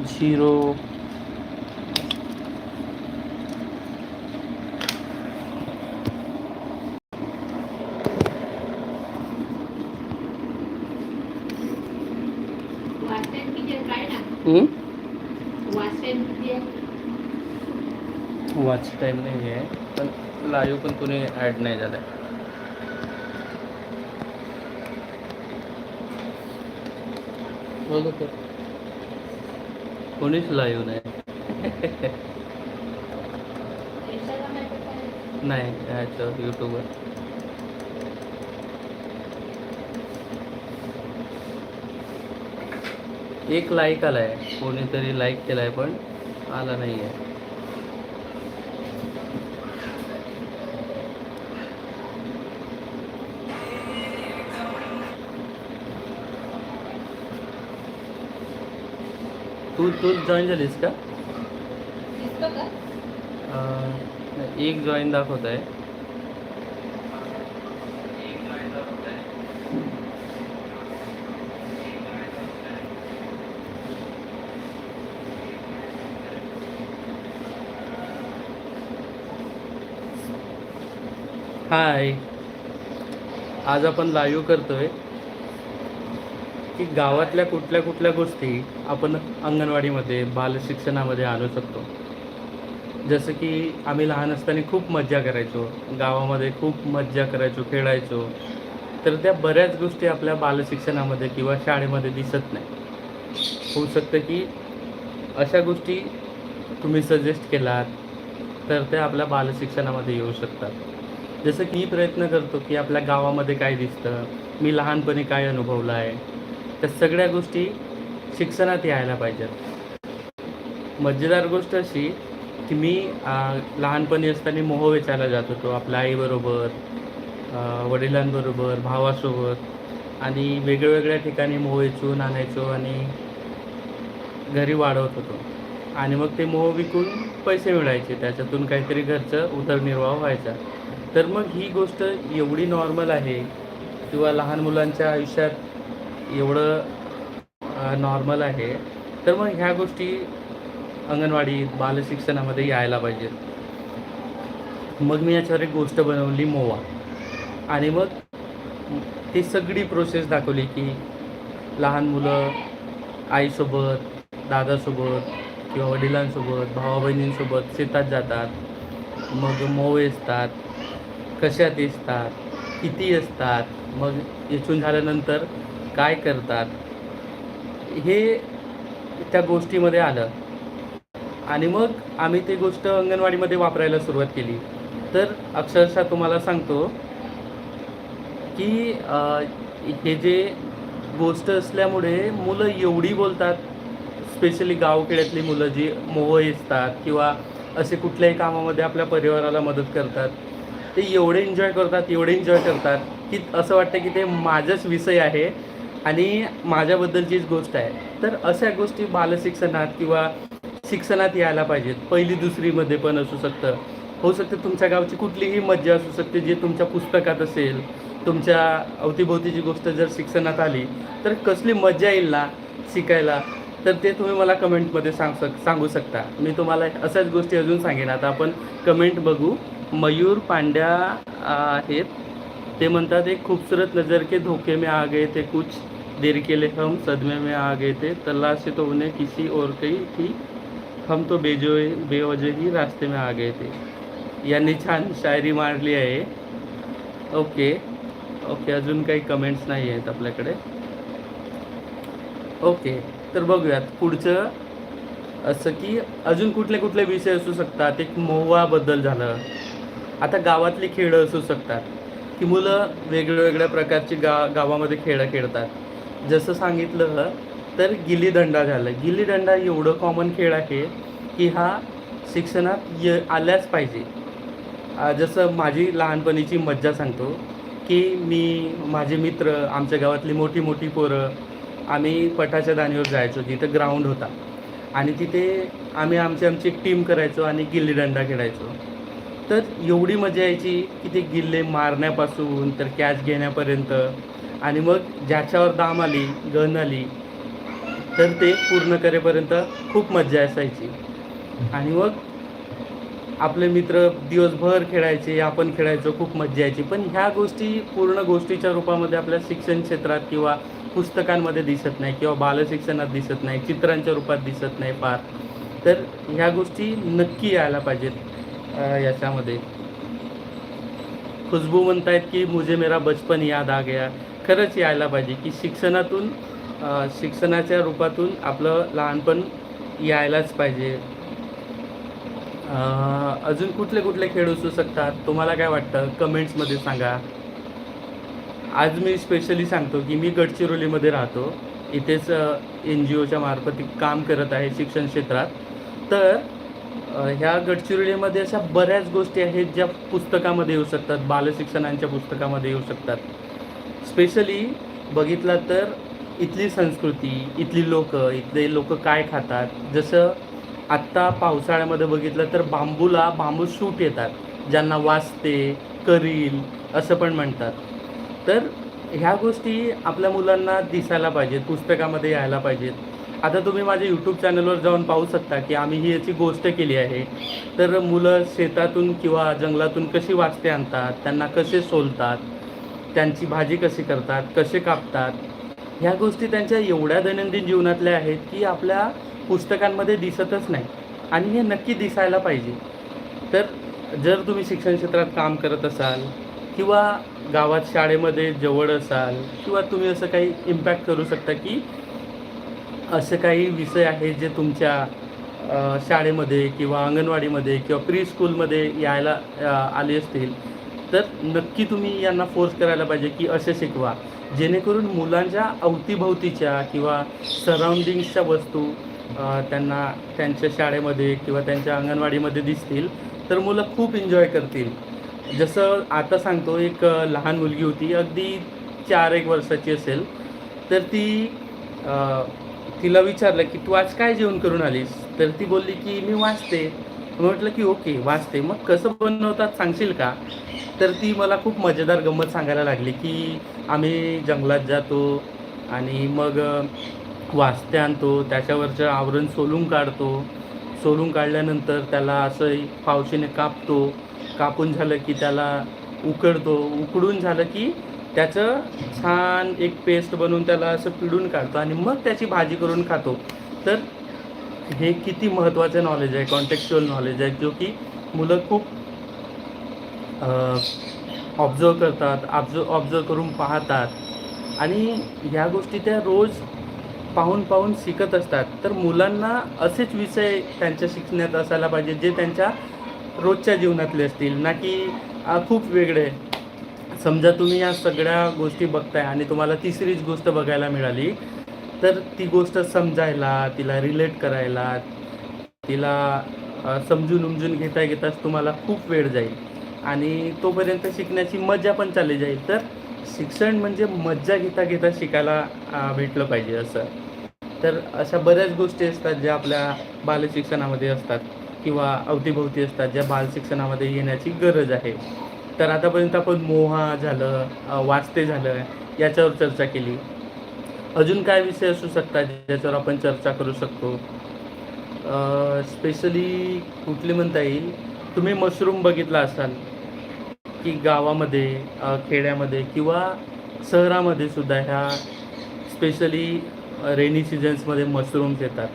Zero? Watch time नाही आहे पण लाईव्ह पण कोणी ॲड नाही झालं तर कोणीच लाईव्ह नाही. नाही ह्याचं यूट्यूबवर एक लाईक आला आहे कोणीतरी लाईक केला आहे पण आला नाही आहे तू तूच जॉईन झालीस का? एक जॉईन दाखवत आहे. हाय आज आपण लाईव्ह करतोय. की गावातल्या कुठल्या कुठल्या गोष्टी आपण अंगणवाडीमध्ये बालशिक्षणामध्ये आणू शकतो. जसं की आम्ही लहान असताना खूप मज्जा करायचो. गावामध्ये खूप मज्जा करायचो खेळायचो. तर त्या बऱ्याच गोष्टी आपल्या बालशिक्षणामध्ये किंवा शाळेमध्ये दिसत नाही. होऊ शकतं की अशा गोष्टी तुम्ही सजेस्ट केलात तर त्या आपल्या बालशिक्षणामध्ये येऊ शकतात. जसं की मी प्रयत्न करतो की आपल्या गावामध्ये काय दिसतं? मी लहानपणी काय अनुभवलं आहे? त्या सगळ्या गोष्टी शिक्षणात यायला पाहिजेत. मजेदार गोष्ट अशी की मी लहानपणी असताना मोह वेचायला जात होतो आपल्या आईबरोबर वडिलांबरोबर भावासोबत आणि वेगवेगळ्या ठिकाणी मोह वेचून आणायचो आणि घरी वाढवत होतो. आणि मग ते मोह विकून पैसे मिळायचे. त्याच्यातून काहीतरी घरचं उदरनिर्वाह व्हायचा. तर मग ही गोष्ट एवढी नॉर्मल आहे किंवा लहान मुलांच्या आयुष्यात एवढं नॉर्मल आहे. तर मग ह्या गोष्टी अंगणवाडीत बालशिक्षणामध्ये यायला पाहिजेत. मग मी याच्यावर एक गोष्ट बनवली मोवा. आणि मग ती सगळी प्रोसेस दाखवली की लहान मुलं आईसोबत दादासोबत किंवा वडिलांसोबत भावा बहिणींसोबत शेतात जातात. मग मोवे असतात कशात असतात किती असतात मग इथून झाल्यानंतर काय करतात हे त्या गोष्टीमध्ये आलं. आणि मग आम्ही ती गोष्ट अंगणवाडीमध्ये वापरायला सुरुवात केली. तर अक्षरशः तुम्हाला सांगतो की हे जे गोष्ट असल्यामुळे मुलं एवढी बोलतात. स्पेशली गावखेड्यातली मुलं जी मोह असतात किंवा असे कुठल्याही कामामध्ये आपल्या परिवाराला मदत करतात ते एवढे एन्जॉय करतात एवढे एन्जॉय करतात की असं वाटतं की ते माझाच विषय आहे. आणि माझ्याबद्दलचीच गोष्ट आहे. तर अशा गोष्टी बालशिक्षणात किंवा शिक्षणात यायला पाहिजेत. पहिली दुसरीमध्ये पण असू शकतं. होऊ शकतं तुमच्या गावची कुठलीही मज्जा असू शकते जे तुमच्या पुस्तकात असेल. तुमच्या अवतीभोवतीची गोष्ट जर शिक्षणात आली तर कसली मज्जा येईल ना शिकायला? तर ते तुम्ही मला कमेंटमध्ये सांग सक सांगू शकता. मी तुम्हाला अशाच गोष्टी अजून सांगेन. आता आपण कमेंट बघू. मयूर पांड्या आहेत. ते म्हणतात एक खूबसूरत नज़र के धोखे में आ गए थे कुछ देर के लिए हम सदमे में आ गए थे। तलाश से तो उन्हें किसी और कही थी। हम तो बेजो बेवजह ही रास्ते में आ गए थे। यांनी छान शायरी मांडली आहे ओके ओके अजून काही कमेंट्स नाही आहेत आपल्याकडे. ओके तर बघूयात पुढचं असं की अजून कुठले कुठले विषय असू शकतात? एक मोहवाबद्दल झालं. आता गावातली खेळं असू शकतात. की मुलं वेगवेगळ्या प्रकारची गा गावामध्ये खेळं खेळतात. जसं सांगितलं तर गिल्लीदंडा झालं. गिल्लीदंडा एवढं कॉमन खेळ आहे की हा शिक्षणात य आल्याच पाहिजे. जसं माझी लहानपणीची मज्जा सांगतो की मी माझे मित्र आमच्या गावातली मोठी मोठी पोरं आम्ही पटाच्या दाणीवर जायचो. जिथं ग्राउंड होता. आणि तिथे आम्ही आमची आमची एक टीम करायचो आणि गिल्लीदंडा खेळायचो. तर एवढी मजा यायची की ते गिल्ले मारण्यापासून तर कॅच घेण्यापर्यंत. आणि मग ज्याच्यावर दाम आली गन आली तर ते पूर्ण करेपर्यंत खूप मज्जा असायची. आणि मग आपले मित्र दिवसभर खेळायचे आपण खेळायचो खूप मज्जा यायची. पण ह्या गोष्टी पूर्ण गोष्टीच्या रूपामध्ये आपल्या शिक्षण क्षेत्रात किंवा पुस्तकांमध्ये दिसत नाही किंवा बालशिक्षणात दिसत नाही चित्रांच्या रूपात दिसत नाही फार. तर ह्या गोष्टी नक्की यायला पाहिजेत. याच्यामध्ये. खुशबू म्हणतायत की मुझे मेरा बचपन याद आ गया. खरंच यायला पाहिजे की शिक्षणातून शिक्षणाच्या रूपातून आपलं लहानपण यायलाच पाहिजे. अजून कुठले कुठले खेळ असू शकतात? तुम्हाला काय वाटतं? कमेंट्समध्ये सांगा. आज मी स्पेशली सांगतो की मी गडचिरोलीमध्ये राहतो. इथेच एन जी ओच्या मार्फत काम करत आहे शिक्षण क्षेत्रात. तर ह्या गडचिरोलीमध्ये अशा बऱ्याच गोष्टी आहेत ज्या पुस्तकामध्ये येऊ शकतात बालशिक्षणांच्या पुस्तकामध्ये येऊ शकतात. स्पेशली बघितला तर इथली संस्कृती इथली लोक इथले लोक काय खातात. जसं आत्ता पावसाळ्यामध्ये बघितलं तर बांबूला बांबू शूट येतात ज्यांना वाचते करील असं पण म्हणतात. तर ह्या गोष्टी आपल्या मुलांना दिसायला पाहिजेत पुस्तकामध्ये यायला पाहिजेत. आता तुम्ही माझ्या यूट्यूब चॅनलवर जाऊन पाहू शकता की आम्ही ही याची गोष्ट केली आहे. तर मुलं शेतातून किंवा जंगलातून कशी वाचते आणतात त्यांना कसे सोलतात त्यांची भाजी कशी करतात कसे कापतात ह्या गोष्टी त्यांच्या एवढ्या दैनंदिन जीवनातल्या आहेत की आपल्या पुस्तकांमध्ये दिसतच नाही. आणि हे नक्की दिसायला पाहिजे. तर जर तुम्ही शिक्षण क्षेत्रात काम करत असाल किंवा गावात शाळेमध्ये जवळ असाल किंवा तुम्ही असं काही इम्पॅक्ट करू शकता की असे काही विषय आहेत जे तुमच्या शाळेमध्ये किंवा अंगणवाडीमध्ये किंवा प्री स्कूलमध्ये यायला आले असतील. तर नक्की तुम्ही यांना फोर्स करायला पाहिजे की असे शिकवा. जेणेकरून मुलांच्या अवतीभवतीच्या किंवा सराउंडिंग्सच्या वस्तू त्यांना त्यांच्या शाळेमध्ये किंवा त्यांच्या अंगणवाडीमध्ये दिसतील तर मुलं खूप एन्जॉय करतील. जसं आता सांगतो एक लहान मुलगी होती अगदी चार एक वर्षाची असेल. तर ती तिला विचारलं की तू आज काय जेवण करून आलीस? तर ती बोलली की मी वाचते. म्हटलं की ओके वाचते. मग कसं बनवतात सांगशील का? तर ती मला खूप मजेदार गंमत सांगायला लागली की आम्ही जंगलात जातो आणि मग वाचते आणतो. त्याच्यावरचं आवरण सोलून काढतो. सोलून काढल्यानंतर त्याला असं पावशीने कापतो. कापून झालं की त्याला उकडतो. उकडून झालं की त्याचं छान एक पेस्ट बनवून त्याला असं पिळून काढतो आणि मग त्याची भाजी करून खातो. तर हे किती महत्त्वाचं नॉलेज आहे कॉन्टेक्च्युअल नॉलेज आहे जो की मुलं खूप ऑब्झर्व करतात ऑब्झर्व ऑब्झर्व करून पाहतात. आणि ह्या गोष्टी त्या रोज पाहून पाहून शिकत असतात. तर मुलांना असेच विषय त्यांच्या शिकण्यात असायला पाहिजे जे त्यांच्या रोजच्या जीवनातले असतील. ना की खूप वेगळे. समजा तुम्ही या सगळ्या गोष्टी बघताय आणि तुम्हाला तिसरीच गोष्ट बघायला मिळाली तर ती गोष्ट समजायला तिला रिलेट करायला तिला समजून उमजून घेता घेताच तुम्हाला खूप वेळ जाईल. आणि तोपर्यंत शिकण्याची मजा पण चालली जाईल. तर शिक्षण म्हणजे मज्जा घेता घेता शिकायला भेटलं पाहिजे असं. तर अशा बऱ्याच गोष्टी असतात ज्या आपल्या बालशिक्षणामध्ये असतात किंवा अवतीभोवती असतात ज्या बालशिक्षणामध्ये येण्याची गरज आहे. तर आतापर्यंत आपण मोहा झालं वाचते झालं याच्यावर चर्चा केली. अजून काय विषय असू शकतात ज्याच्यावर आपण चर्चा करू शकतो? स्पेशली कुठली म्हणता येईल? तुम्ही मशरूम बघितला असाल की गावामध्ये खेड्यामध्ये किंवा शहरामध्ये सुद्धा ह्या स्पेशली रेनी सीझन्समध्ये मशरूम्स येतात.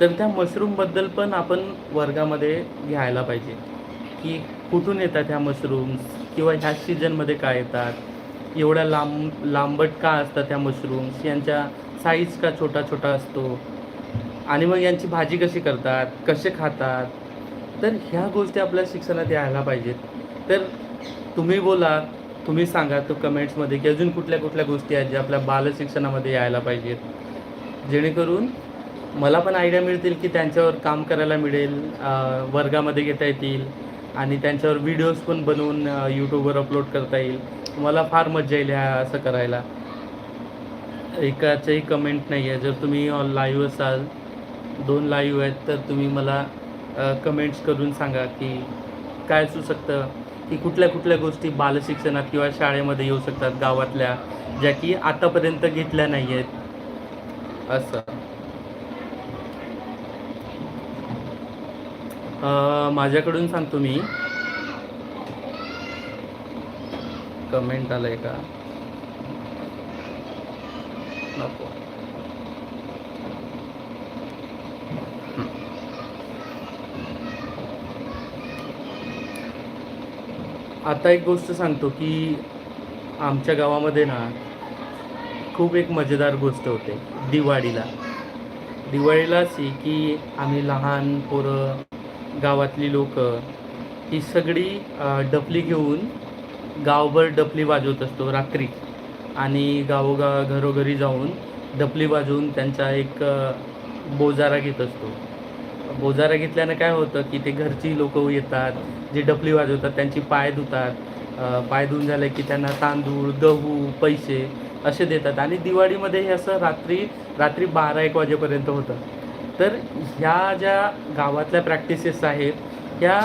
तर त्या मशरूमबद्दल पण आपण वर्गामध्ये घ्यायला पाहिजे की कुठून येतात ह्या मशरूम्स किंवा ह्या सीझनमध्ये काय येतात? एवढ्या लांब लांबट का असतात ह्या मशरूम्स यांच्या साईज का छोटा छोटा असतो? आणि मग यांची भाजी कशी करतात? कसे खातात? तर ह्या गोष्टी आपल्या शिक्षणात यायला पाहिजेत. तर तुम्ही बोला तुम्ही सांगा तो कमेंट्समध्ये की अजून कुठल्या कुठल्या गोष्टी आहेत ज्या आपल्या बालशिक्षणामध्ये यायला पाहिजेत? जेणेकरून मला पण आयडिया मिळतील की त्यांच्यावर काम करायला मिळेल वर्गामध्ये घेता येतील. आणि त्यांच्यावर व्हिडिओज पण बनवून यूट्यूबवर अपलोड करता येईल. मला फार मजा येईल ह्या असं करायला. एकाचंही कमेंट नाही आहे. जर तुम्ही लाईव्ह असाल दोन लाईव्ह आहेत तर तुम्ही मला कमेंट्स करून सांगा की काय असू शकतं. की कुठल्या कुठल्या गोष्टी बालशिक्षणात किंवा शाळेमध्ये येऊ शकतात गावातल्या ज्या की आतापर्यंत घेतल्या नाही आहेत. असं. माझ्याकडून सांगतो मी. कमेंट आलंय का? नको. आता एक गोष्ट सांगतो की आमच्या गावामध्ये ना खूप एक मजेदार गोष्ट होते दिवाळीला. दिवाळीला अशी की आम्ही लहान पोरं गावातली लोक ही सगळी डपली डफली घेऊन गावभर डफली वाजवत असतो रात्री. आणि गावोगा घरोघरी जाऊन डफली वाजवून त्यांचा एक बोजारा घेत असतो. बोजारा घेतल्यानं काय होतं की ते घरची लोक येतात जे डफली वाजवतात त्यांची पाय धुतात पाय धुवून झाले की त्यांना तांदूळ गहू पैसे असे देतात. आणि दिवाळीमध्ये हे असं रात्री रात्री बारा एक वाजेपर्यंत होतं. तर ह्या ज्या गावातल्या प्रॅक्टिसेस आहेत ह्या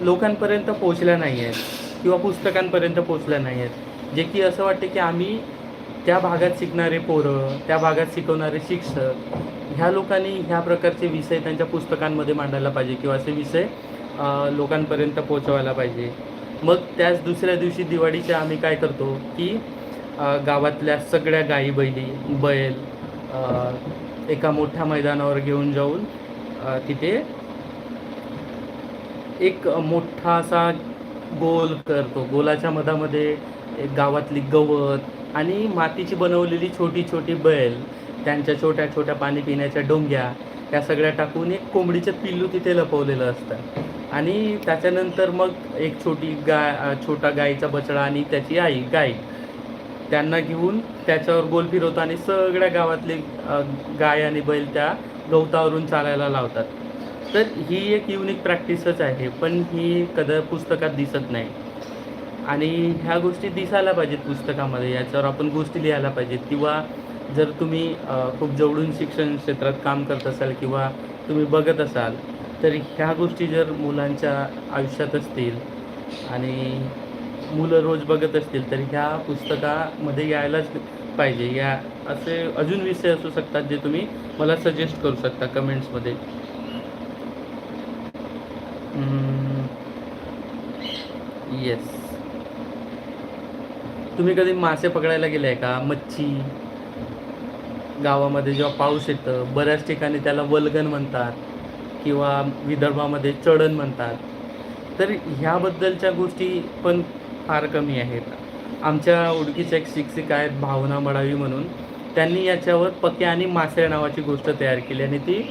लोकांपर्यंत पोचल्या नाही आहेत किंवा पुस्तकांपर्यंत पोचल्या नाही आहेत जे की असं वाटते की आम्ही त्या भागात शिकणारे पोरं त्या भागात शिकवणारे शिक्षक ह्या लोकांनी ह्या प्रकारचे विषय त्यांच्या पुस्तकांमध्ये मांडायला पाहिजे किंवा असे विषय लोकांपर्यंत पोचवायला पाहिजे. मग त्याच दुसऱ्या दिवशी दिवाळीच्या आम्ही काय करतो की गावातल्या सगळ्या गाई बैली बैल एका मोठ्या मैदानावर घेऊन जाऊन तिथे एक मोठा असा गोल करतो. गोलाच्या मधामध्ये एक गावातली गवत आणि मातीची बनवलेली छोटी छोटी बैल त्यांच्या छोट्या छोट्या पाणी पिण्याच्या डोंग्या त्या सगळ्या टाकून एक कोंबडीचं पिल्लू तिथे लपवलेलं असतं. आणि त्याच्यानंतर मग एक छोटी गाय छोटा गाईचा बछडा आणि त्याची आई गाय त्यांना घेऊन त्याच्यावर गोल फिरवतो आणि सगळ्या गावातले गाय आणि बैल त्या गवतावरून चालायला लावतात. तर ही एक युनिक प्रॅक्टिसच आहे पण ही कदा पुस्तकात दिसत नाही. आणि ह्या गोष्टी दिसायला पाहिजेत पुस्तकामध्ये याच्यावर आपण गोष्टी लिहायला पाहिजेत. किंवा जर तुम्ही खूप जवळून शिक्षण क्षेत्रात काम करत असाल किंवा तुम्ही बघत असाल तर ह्या गोष्टी जर मुलांच्या आयुष्यात असतील आणि मुलं रोज बघत असतील तर ह्या पुस्तकामध्ये यायलाच पाहिजे. या असे अजून विषय असू शकतात जे तुम्ही मला सजेस्ट करू शकता कमेंट्समध्ये येस तुम्ही कधी मासे पकडायला गेलाय का? मच्छी. गावामध्ये जेव्हा पाऊस येतं बऱ्याच ठिकाणी त्याला वलगन म्हणतात किंवा विदर्भामध्ये चढण म्हणतात. तर ह्याबद्दलच्या गोष्टी पण फार कमी आहेत. आमच्या ओळखीच्या एक शिक्षिका आहेत भावना मडावी म्हणून. त्यांनी याच्यावर पक्या आणि मासे नावाची गोष्ट तयार केली आणि ती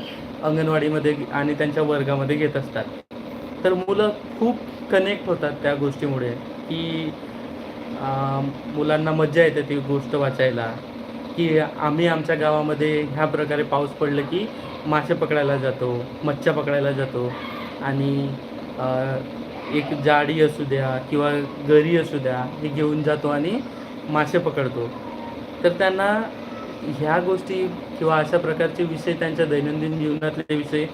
अंगणवाडीमध्ये आणि त्यांच्या वर्गामध्ये घेत असतात. तर मुलं खूप कनेक्ट होतात त्या गोष्टीमुळे की मुलांना मज्जा येते ती गोष्ट वाचायला. की आम्ही आमच्या गावामध्ये ह्या प्रकारे पाऊस पडलं की मासे पकडायला जातो मच्छ्या पकडायला जातो आणि एक जाडी असू द्या किंवा गरी असू द्या हे घेऊन जातो आणि मासे पकडतो. तर त्यांना ह्या गोष्टी किंवा अशा प्रकारचे विषय त्यांच्या दैनंदिन जीवनातले विषय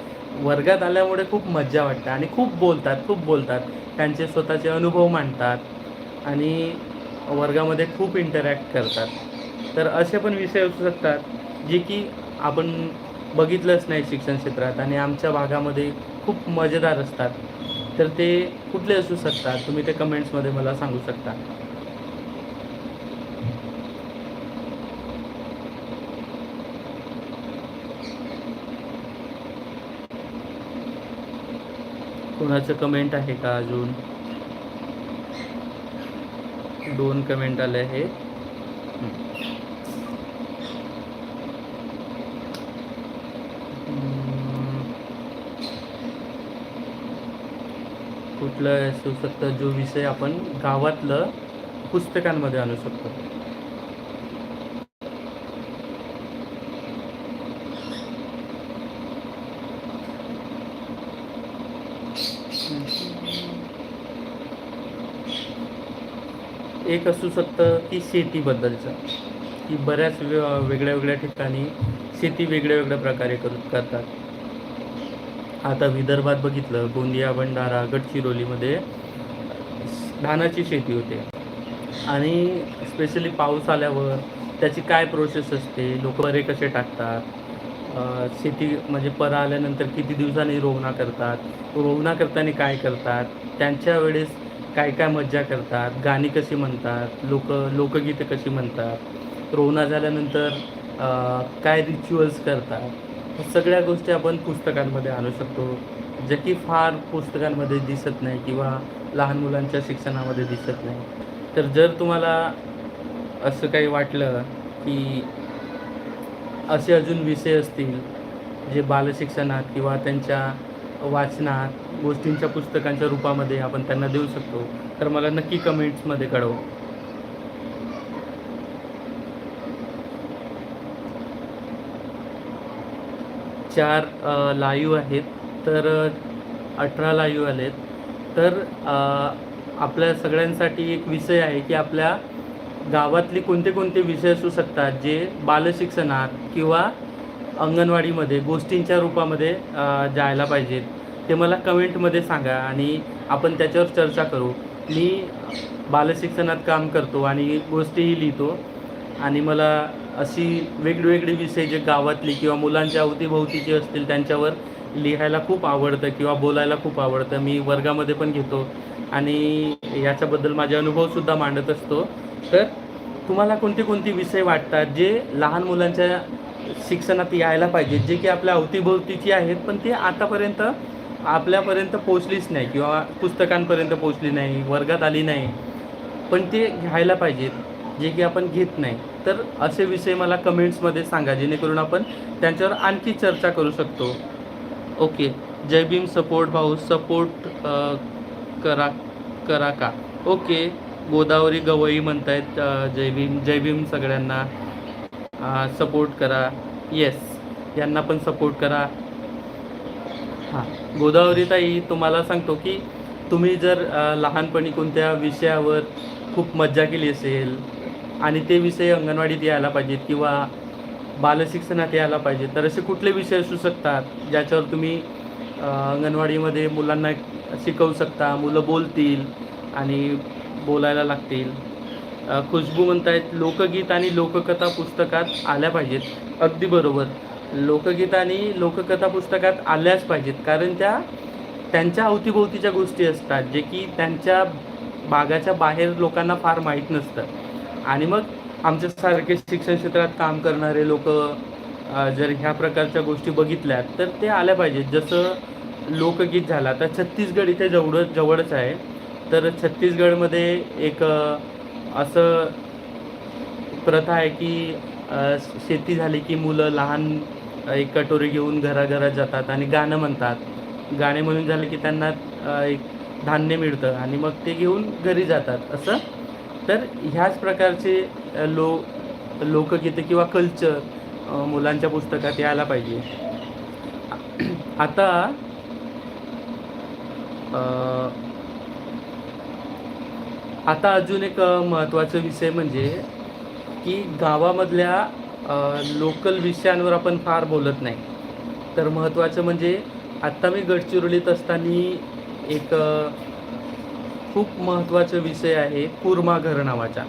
वर्गात आल्यामुळे खूप मज्जा वाटते आणि खूप बोलतात खूप बोलतात. त्यांचे स्वतःचे अनुभव मांडतात आणि वर्गामध्ये खूप इंटरॅक्ट करतात. तर असे पण विषय असू शकतात जे की आपण बघितलंच नाही शिक्षण क्षेत्रात आणि आमच्या भागामध्ये खूप मजेदार असतात. तर ते कुठले असू शकतात? तुम्ही ते कमेंट्समध्ये मला सांगू शकता. कोणाचं कमेंट आहे का अजून? दोन कमेंट आले आहेत. कुठलं असू शकतं जो विषय आपण गावातलं पुस्तकांमध्ये आणू शकतो. एक असू शकतं की शेतीबद्दलचं की बऱ्याच वेगळ्या वेगळ्या ठिकाणी शेती वेगळ्या वेगळ्या प्रकारे करू करतात. आता विदर्भात बघितलं गोंदिया भंडारा गडचिरोलीमध्ये धानाची शेती होते. आणि स्पेशली पाऊस आल्यावर त्याची काय प्रोसेस असते? लोक बरे कसे टाकतात? शेती म्हणजे परा आल्यानंतर किती दिवसांनी रोवणा करतात? रोवणा करताना काय करतात? त्यांच्या वेळेस काय काय मज्जा करतात? गाणी कशी म्हणतात? लोक लोकगीतं कशी म्हणतात? रोवणा झाल्यानंतर काय रिच्युअल्स करतात? सगळ्या गोष्टी आपण पुस्तकांमध्ये आणू शकतो. जे की फार पुस्तकांमध्ये दिसत नाही किंवा लहान मुलांच्या शिक्षणामध्ये दिसत नाही. तर जर तुम्हाला असं काही वाटलं की असे अजून विषय असतील जे बालशिक्षणात किंवा त्यांच्या वाचनात गोष्टींच्या पुस्तकांच्या रूपामध्ये आपण त्यांना देऊ शकतो तर मला नक्की कमेंट्समध्ये कळव. चार लाईव्ह आहेत तर अठरा लाईव्ह आलेत. तर आपल्या सगळ्यांसाठी एक विषय आहे की आपल्या गावातले कोणते कोणते विषय असू शकतात जे बालशिक्षणात किंवा अंगणवाडीमध्ये गोष्टींच्या रूपामध्ये जायला पाहिजेत. ते मला कमेंटमध्ये सांगा आणि आपण त्याच्यावर चर्चा करू. मी बालशिक्षणात काम करतो आणि गोष्टीही लिहितो आणि मला अशी वेगवेगळी विषय जे गावातली किंवा मुलांच्या अवतीभोवतीचे असतील त्यांच्यावर लिहायला खूप आवडतं किंवा बोलायला खूप आवडतं. मी वर्गामध्ये पण घेतो आणि याच्याबद्दल माझे अनुभवसुद्धा मांडत असतो. तर तुम्हाला कोणते कोणते विषय वाटतात जे लहान मुलांच्या शिक्षणात यायला पाहिजेत जे की आपल्या अवतीभोवतीची आहेत पण ते आतापर्यंत आपल्यापर्यंत पोचलीच नाही किंवा पुस्तकांपर्यंत पोचली नाही वर्गात आली नाही. पण ते घ्यायला पाहिजेत जे की आपण घेत नाही. तर असे विषय मला कमेंट्समध्ये सांगा जेणेकरून आपण त्यांच्यावर आणखी चर्चा करू शकतो. ओके जय भीम सपोर्ट भाऊ सपोर्ट करा करा का? ओके गोदावरी गवई म्हणतायत जय भीम जय भीम सगळ्यांना. सपोर्ट करा. येस यांना पण सपोर्ट करा. हां गोदावरीताई तुम्हाला सांगतो की तुम्ही जर लहानपणी कोणत्या विषयावर खूप मज्जा केली असेल आणि ते विषय अंगणवाडीत यायला पाहिजेत किंवा बालशिक्षणात यायला पाहिजे तर असे कुठले विषय असू शकतात ज्याच्यावर तुम्ही अंगणवाडीमध्ये मुलांना शिकवू शकता मुलं बोलतील आणि बोलायला लागतील. खुशबू म्हणतायत लोकगीत आणि लोककथा पुस्तकात आल्या पाहिजेत. अगदी बरोबर. लोकगीत आणि लोककथा पुस्तकात आल्याच पाहिजेत. कारण त्या त्यांच्या अवतीभोवतीच्या गोष्टी असतात जे की त्यांच्या भागाच्या बाहेर लोकांना फार माहीत नसतं. आणि मग आमच्यासारखे शिक्षण क्षेत्रात काम करणारे लोक जर ह्या प्रकारच्या गोष्टी बघितल्या तर ते आल्या पाहिजेत. जसं लोकगीत झालं आता छत्तीसगड इथे जवळ जवळच आहे. तर छत्तीसगडमध्ये एक असं प्रथा आहे की शेती झाली की मुलं लहान एक कटोरी घेऊन घराघरात जातात आणि गाणं म्हणतात. गाणे म्हणून झालं की त्यांना एक धान्य मिळतं आणि मग ते घेऊन घरी जातात. असं तर ह्याच प्रकारचे लो लोकगीते किंवा कल्चर मुलांच्या पुस्तकात यायला पाहिजे. आता आता अजून एक महत्त्वाचा विषय म्हणजे की गावामधल्या लोकल विषयांवर आपण फार बोलत नाही. तर महत्त्वाचं म्हणजे आत्ता मी गडचिरोलीत असताना एक खूप महत्त्वाचा विषय आहे कुर्माघर नावाचा.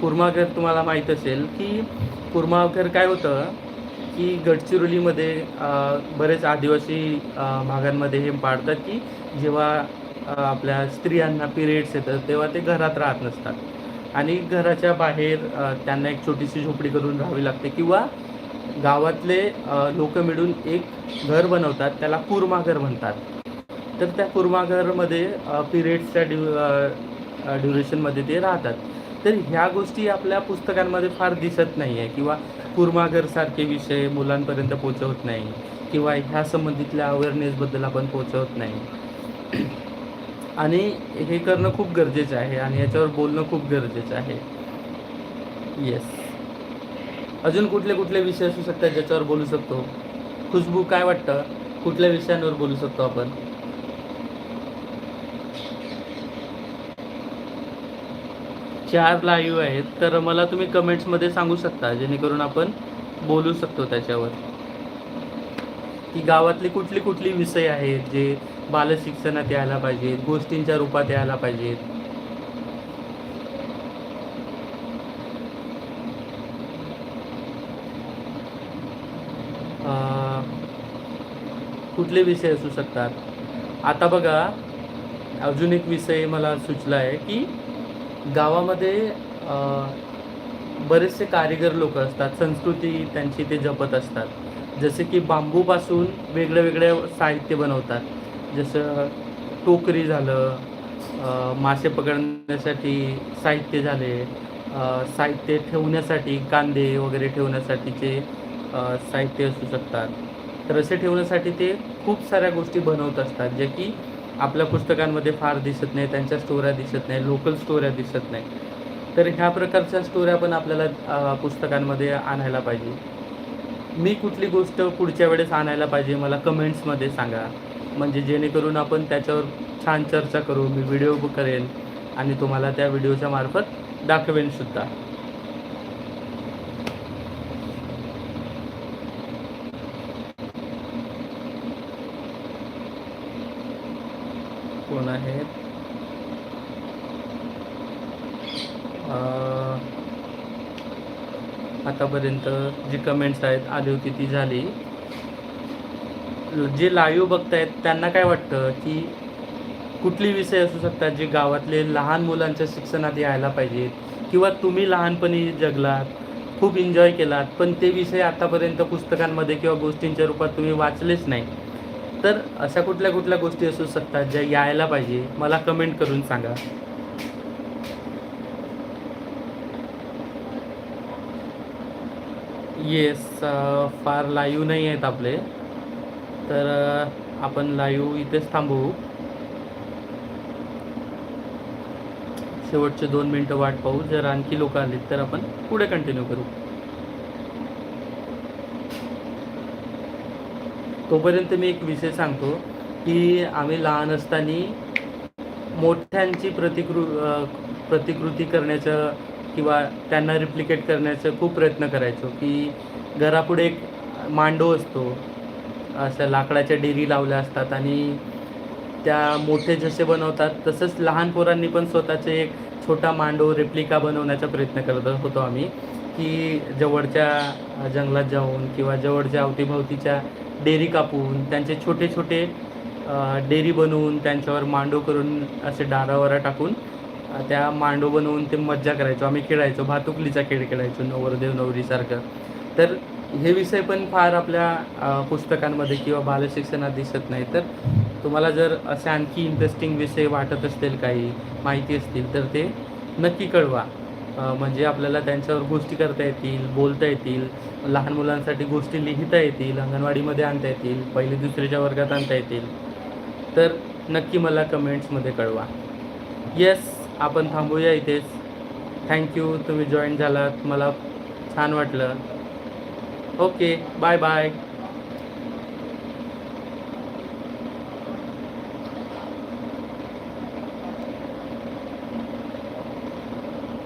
कुर्माघर तुम्हाला माहीत असेल की कुर्माघर काय होतं की गडचिरोलीमध्ये बरेच आदिवासी भागांमध्ये हे पाडतात की जेव्हा आपल्या स्त्रियांना पिरियड्स येतात तेव्हा ते घरात राहत नसतात. आणि घराच्या बाहेर त्यांना एक छोटीशी झोपडी करून राहावी लागते किंवा गावातले लोक मिळून एक घर बनवतात त्याला कुर्माघर म्हणतात. तर त्या कुर्माघरमध्ये पिरियड्सच्या ड्यु ड्युरेशनमध्ये ते राहतात. तर ह्या गोष्टी आपल्या पुस्तकांमध्ये फार दिसत नाही आहे किंवा कुर्माघरसारखे विषय मुलांपर्यंत पोचवत नाही किंवा ह्या संबंधितल्या अवेअरनेसबद्दल आपण पोचवत नाही. आणि हे करणं खूप गरजेचं आहे आणि याच्यावर बोलणं खूप गरजेचं आहे. येस अजून कुठले कुठले विषय असू शकतात ज्याच्यावर बोलू शकतो? खुशबू काय वाटतं? कुठल्या विषयांवर बोलू शकतो आपण? चार लाईव्ह आहेत तर मला तुम्ही कमेंट्समध्ये सांगू शकता जेणेकरून आपण बोलू शकतो त्याच्यावर. की गावातली कुठली कुठली विषय आहेत जे बालशिक्षणात यायला पाहिजेत गोष्टींच्या रूपात यायला पाहिजेत. अं, कुठले विषय असू शकतात? आता बघा अजून एक विषय मला सुचला आहे की गावामध्ये बरेचसे कारीगर लोक असतात. संस्कृती त्यांची ते जपत असतात. जसे की बांबूपासून वेगळ्या वेगळ्या साहित्य बनवतात. जसं टोकरी झालं मासे पकडण्यासाठी साहित्य झाले साहित्य ठेवण्यासाठी कांदे वगैरे ठेवण्यासाठीचे साहित्य असू शकतात. तर असे ठेवण्यासाठी ते खूप साऱ्या गोष्टी बनवत असतात. जे की आपल्या पुस्तकांमध्ये फार दिसत नाही त्यांच्या स्टोऱ्या दिसत नाही लोकल स्टोऱ्या दिसत नाही. तर ह्या प्रकारच्या स्टोऱ्या पण आपल्याला पुस्तकांमध्ये आणायला पाहिजे. मी कुठली गोष्ट पुढच्या वेळेस आणायला पाहिजे मला कमेंट्समध्ये सांगा. म्हणजे जेणेकरून आपण त्याच्यावर छान चर्चा करू मी व्हिडिओ करेन आणि तुम्हाला त्या व्हिडिओच्या मार्फत दाखवेन सुद्धा कोण आहेत. आतापर्यंत जी कमेंट्स आहेत आली होती ती झाली. जे लाईव्ह बघतायत त्यांना काय वाटतं की कुठली विषय असू शकतात जे गावातले लहान मुलांच्या शिक्षणात यायला पाहिजेत? किंवा तुम्ही लहानपणी जगलात खूप एन्जॉय केलात पण ते विषय आतापर्यंत पुस्तकांमध्ये किंवा गोष्टींच्या रूपात तुम्ही वाचलेच नाही. तर अशा कुठल्या कुठल्या गोष्टी असू शकतात ज्या यायला पाहिजे? मला कमेंट करून सांगा. येस फार लाईव्ह नाही आहेत आपले. तर आपण लाईव्ह इथेच थांबवू शेवटचे दोन मिनटं वाट पाहू. जर आणखी लोक आले तर आपण पुढे कंटिन्यू करू. तोपर्यंत मी एक विषय सांगतो की आम्ही लहान असताना मोठ्यांची प्रतिकृ प्रतिकृती करण्याचं किंवा त्यांना रिप्लिकेट करण्याचं खूप प्रयत्न करायचो की घरापुढे एक मांडो असतो. असं लाकडाच्या डेरी लावल्या असतात आणि त्या मोठे जसे बनवतात तसंच लहान पोरांनी पण स्वतःचे एक छोटा मांडो रेप्लिका बनवण्याचा प्रयत्न करत होतो आम्ही की जवळच्या जंगलात जाऊन किंवा जवळच्या अवतीभवतीच्या डेरी कापून त्यांचे छोटे छोटे डेरी बनवून त्यांच्यावर मांडो करून असे डारावरा टाकून त्या मांडो बनवून ते मज्जा करायचो. आम्ही खेळायचो भातुकलीचा खेळ खेळायचो नवरदेव नवरीसारखं. तर हे विषय पण फार आपल्या पुस्तकांमध्ये किंवा बालशिक्षणात दिसत नाही. तर तुम्हाला जर असे आणखी इंटरेस्टिंग विषय वाटत असतील काही माहिती असतील तर ते नक्की कळवा. म्हणजे आपल्याला त्यांच्यावर गोष्टी करता येतील बोलता येतील लहान मुलांसाठी गोष्टी लिहिता येतील अंगणवाडीमध्ये आणता येतील पहिली दुसरीच्या वर्गात आणता येतील. तर नक्की मला कमेंट्समध्ये कळवा. येस आपण थांबूया इथेच. थँक्यू तुम्ही जॉईन झालात. मला छान वाटलं. Okay bye bye